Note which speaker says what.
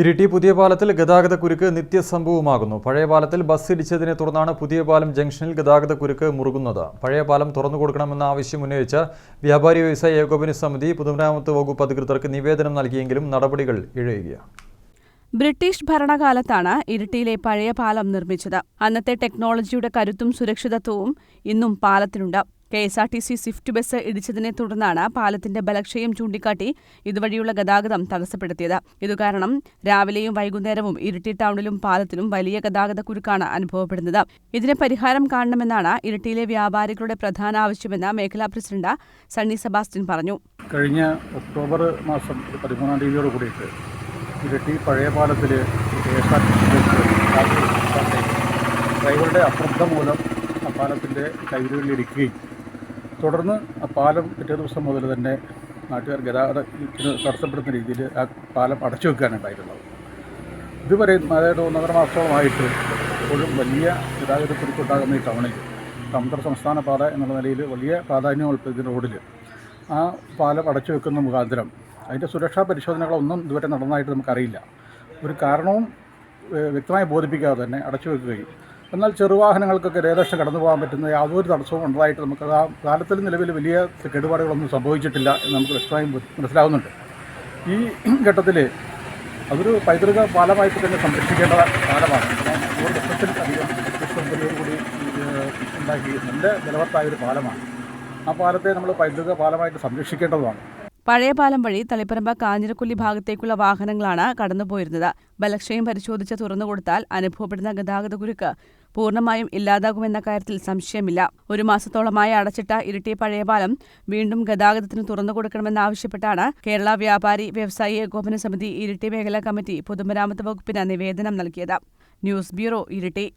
Speaker 1: ഇരിട്ടി പുതിയ പാലത്തിൽ ഗതാഗത കുരുക്ക് നിത്യസംഭവമാകുന്നു. പഴയ പാലത്തിൽ ബസ് ഇടിച്ചതിനെ തുടർന്നാണ് പുതിയ പാലം ജംഗ്ഷനിൽ ഗതാഗത കുരുക്ക് മുറുകുന്നത്. പഴയ പാലം തുറന്നു കൊടുക്കണമെന്ന ആവശ്യം ഉന്നയിച്ച വ്യാപാരി വ്യവസായ ഏകോപന സമിതി പൊതുമരാമത്ത് വകുപ്പ് അധികൃതർക്ക് നിവേദനം നൽകിയെങ്കിലും നടപടികൾ ഇഴയുകയാണ്.
Speaker 2: ബ്രിട്ടീഷ് ഭരണകാലത്താണ് ഇരിട്ടിയിലെ പഴയ പാലം നിർമ്മിച്ചത്. അന്നത്തെ ടെക്നോളജിയുടെ കരുത്തും സുരക്ഷിതത്വവും ഇന്നും പാലത്തിനുണ്ട്. K S R T C Swift bus ഇടിച്ചതിനെ തുടർന്നാണ് പാലത്തിന്റെ ബലക്ഷയം ചൂണ്ടിക്കാട്ടി ഇതുവഴിയുള്ള ഗതാഗതം തടസ്സപ്പെടുത്തിയത്. ഇതുകാരണം രാവിലെയും വൈകുന്നേരവും ഇരിട്ടി ടൗണിലും പാലത്തിലും വലിയ ഗതാഗത കുരുക്കാണ് അനുഭവപ്പെടുന്നത്. ഇതിന് പരിഹാരം കാണണമെന്നാണ് ഇരിട്ടിയിലെ വ്യാപാരികളുടെ പ്രധാന ആവശ്യമെന്ന് മേഖലാ പ്രസിഡന്റ് സണ്ണി സെബാസ്റ്റ്യൻ പറഞ്ഞു.
Speaker 3: കഴിഞ്ഞ ഒക്ടോബർ മാസം പതിമൂന്നാം തീയതിയോട് കൂടിയിട്ട് ഇരട്ടി പഴയ പാലത്തിൽ ഡ്രൈവറുടെ അശ്രദ്ധ മൂലം ആ പാലത്തിന്റെ തുടർന്ന് ആ പാലം പിറ്റേ ദിവസം മുതൽ തന്നെ നാട്ടുകാർ ഗതാഗതത്തിന് തടസ്സപ്പെടുന്ന രീതിയിൽ ആ പാലം അടച്ചു വെക്കാനുണ്ടായിരുന്നത്. ഇതുവരെ അതായത് ഒന്നര മാസത്തോളമായിട്ട് ഇപ്പോഴും വലിയ ഗതാഗതക്കുറിപ്പുണ്ടാകുന്ന ഈ ടൗണിൽ അന്തർ സംസ്ഥാന പാത എന്നുള്ള നിലയിൽ വലിയ പ്രാധാന്യം ഉൾപ്പെടുന്ന റോഡിൽ ആ പാലം അടച്ചു വെക്കുന്ന മുഖാന്തരം അതിന്റെ സുരക്ഷാ പരിശോധനകളൊന്നും ഇതുവരെ നടന്നതായിട്ട് നമുക്കറിയില്ല. ഒരു കാരണവും വ്യക്തമായി ബോധിപ്പിക്കാതെ തന്നെ അടച്ചു വെക്കുകയും എന്നാൽ ചെറുവാഹനങ്ങൾക്കൊക്കെ രേഖരക്ഷ കടന്നു പോകാൻ പറ്റുന്ന യാതൊരു തടസ്സവും ഉണ്ടായിട്ട് നമുക്ക് ആ കാലത്തിൽ നിലവിൽ വലിയ കേടുപാടുകളൊന്നും സംഭവിച്ചിട്ടില്ല എന്ന് നമുക്ക് വ്യക്തമായും മനസ്സിലാവുന്നുണ്ട്. ഈ ഘട്ടത്തിൽ അതൊരു പൈതൃക പാലമായിട്ട് തന്നെ സംരക്ഷിക്കേണ്ട കാലമാണ്. ഒരു വർഷത്തിൽ അധികം കൂടി ഉണ്ടാക്കി നല്ല നിലവത്തായ ഒരു പാലമാണ്. ആ പാലത്തെ നമ്മൾ പൈതൃക പാലമായിട്ട് സംരക്ഷിക്കേണ്ടതുമാണ്.
Speaker 2: പഴയ പാലം വഴി തളിപ്പറമ്പ കാഞ്ഞിരക്കുല്ലി ഭാഗത്തേക്കുള്ള വാഹനങ്ങളാണ് കടന്നുപോയിരുന്നത്. ബലക്ഷയം പരിശോധിച്ച് തുറന്നുകൊടുത്താൽ അനുഭവപ്പെടുന്ന ഗതാഗത കുരുക്ക് പൂർണമായും ഇല്ലാതാകുമെന്ന കാര്യത്തിൽ സംശയമില്ല. ഒരു മാസത്തോളമായി അടച്ചിട്ട ഇരിട്ടി പഴയപാലം വീണ്ടും ഗതാഗതത്തിന് തുറന്നു കൊടുക്കണമെന്നാവശ്യപ്പെട്ടാണ് കേരള വ്യാപാരി വ്യവസായി ഏകോപന സമിതി ഇരിട്ടി മേഖലാ കമ്മിറ്റി പൊതുമരാമത്ത് വകുപ്പിന് നിവേദനം നൽകിയത്. News bureau Iritty.